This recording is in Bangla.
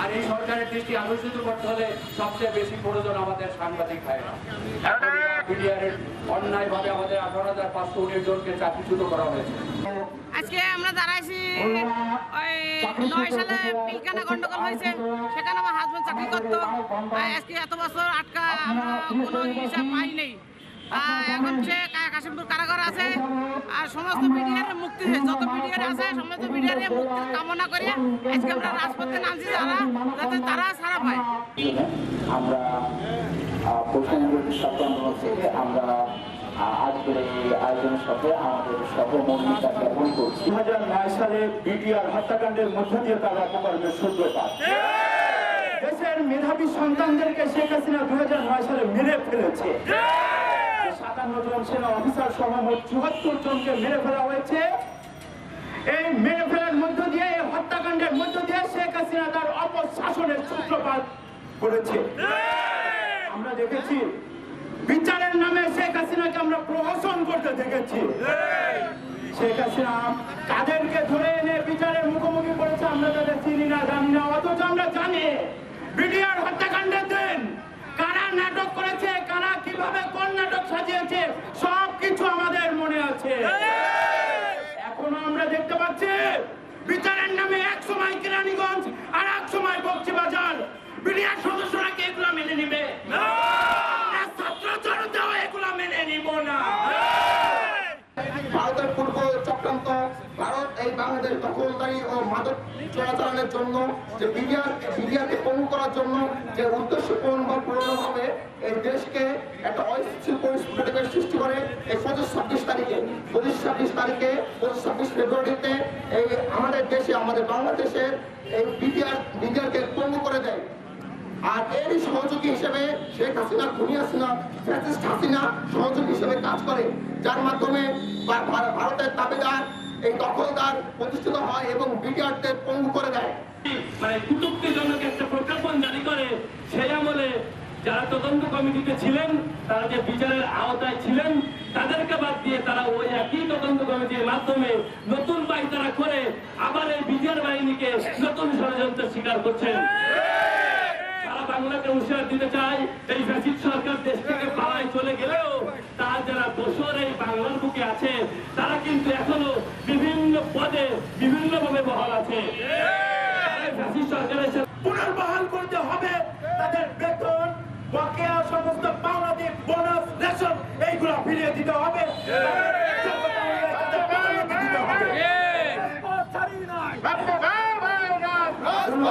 আর এই সরকারের দৃষ্টি আকর্ষিত করতে হলে সবচেয়ে বেশি প্রয়োজন আমাদের সাংবাদিক আমাদের আঠারো হাজার পাঁচশো উনিশ জনকে চাকরিচ্যুত করা হয়েছে। আজকে আমরা দাঁড়াইছি ওই নয় সালে গন্ডগোল হয়েছে, সেখানে আমার হাজবেন্ড চাকরি করতো। আজকে এত বছর আটকা কোনো হিসাব পাই নেই এখন সে কাশিমপুর সমস্ত মিডিয়ার মুক্তি যত মিডিয়ার আছে সমস্ত মিডিয়ার মুক্তি কামনা করে আজকে আমরা রাজপথে নামছি যারা যাতে তারা ছাড়া পায়। আমরা পশ্চিমবঙ্গ ছাত্র থেকে আমরা আজকের এই আয়োজনের সাথে আমাদের সহমর্মিতা জ্ঞাপন করছি। দু হাজার নয় সালে বিটিআর হত্যাকাণ্ডের মধ্য দিয়ে তারা অপকর্মের সূত্রপাত। দেশের মেধাবী সন্তানদেরকে শেখ হাসিনা দু হাজার নয় সালে মেরে ফেলেছে। সাতান্ন জন সেনা অফিসার সহ মোট চুয়াত্তর জনকে মেরে ফেলা হয়েছে। এই মেরে ফেলার মধ্য দিয়ে, এই হত্যাকাণ্ডের মধ্য দিয়ে শেখ হাসিনা তার অপশাসনের সূত্রপাত করেছে আমরা দেখেছি, বিচারের নামে শেখ হাসিনাকে আমরা প্রহসন করতে দেখেছি। শেখ হাসিনা কাদেরকে ধরে এনে বিচারের মুখোমুখি করেছে, আমরা তাদের চিনি না, জানি না, অথচ আমরা জানি বিডিআর হত্যাকাণ্ডের দিন কারা নাটক করেছে, কারা কীভাবে কোন নাটক সাজিয়েছে সব কিছু আমাদের মনে আছে এখনও আমরা দেখতে পাচ্ছি বিচারের নামে এক সময় কেরানীগঞ্জ আর এক সময় বক্সিবাজার বিডিআর সদস্যরা কি এগুলা মেনে নিবে? ছাত্র জনতাও এগুলা মেনে নিব না। ভারতের পূর্ব চক্রান্ত ভারত এই বাংলাদেশ দখলদারি ও মাদক চোরাচালানের জন্য যে বিডিআর বিডিআরকে পঙ্গু করার জন্য যে উদ্দেশ্য পূরণ বা পূরণ হবে এই দেশকে একটা অস্থিতিশীল পরিস্থিতিকে সৃষ্টি করে এই পঁচিশ ছাব্বিশ তারিখে। পঁচিশ ছাব্বিশ তারিখে, পঁচিশ ছাব্বিশ ফেব্রুয়ারিতে এই আমাদের দেশে, আমাদের বাংলাদেশের এই বিডিআর, বিডিআরকে পঙ্গু করে দেয়। আর এরই সহযোগী হিসেবে শেখ হাসিনা, খুনি হাসিনা, ফ্যাসিস্ট হাসিনা সহযোগী হিসেবে কাজ করে। যার মাধ্যমে ভারতের দাবিদার এই দখলদার প্রতিষ্ঠিত হয় এবং বিডিআরদের পঙ্গু করে দেয়। মানে কুটুক্তিজনক একটা প্রজ্ঞাপন জারি করে, সেই আমলে যারা তদন্ত কমিটিতে ছিলেন, তারা যে বিচারের আওতায় ছিলেন, তাদেরকে বাদ দিয়ে তারা ওই একই তদন্ত কমিটির মাধ্যমে নতুন পাইতারা করে আবার এই বিচার বাহিনীকে নতুন ষড়যন্ত্রের শিকার করছেন। বাংলাকে হুঁশিয়ার দিতে চাই এই ফ্যাসিস্ট সরকার দেশ থেকে পালায় চলে গেলেও তার যারা এই বাংলার বুকে আছে, তারা কিন্তু এখনও বিভিন্ন পদে বিভিন্ন ভাবে বহাল আছে এই ফ্যাসিস্ট সরকারের সাথে পুনর্বহাল করতে হবে তাদের বেতন বকেয়া সমস্ত পাওনাদি বোনাস রেশন এইগুলো ফিরিয়ে দিতে হবে।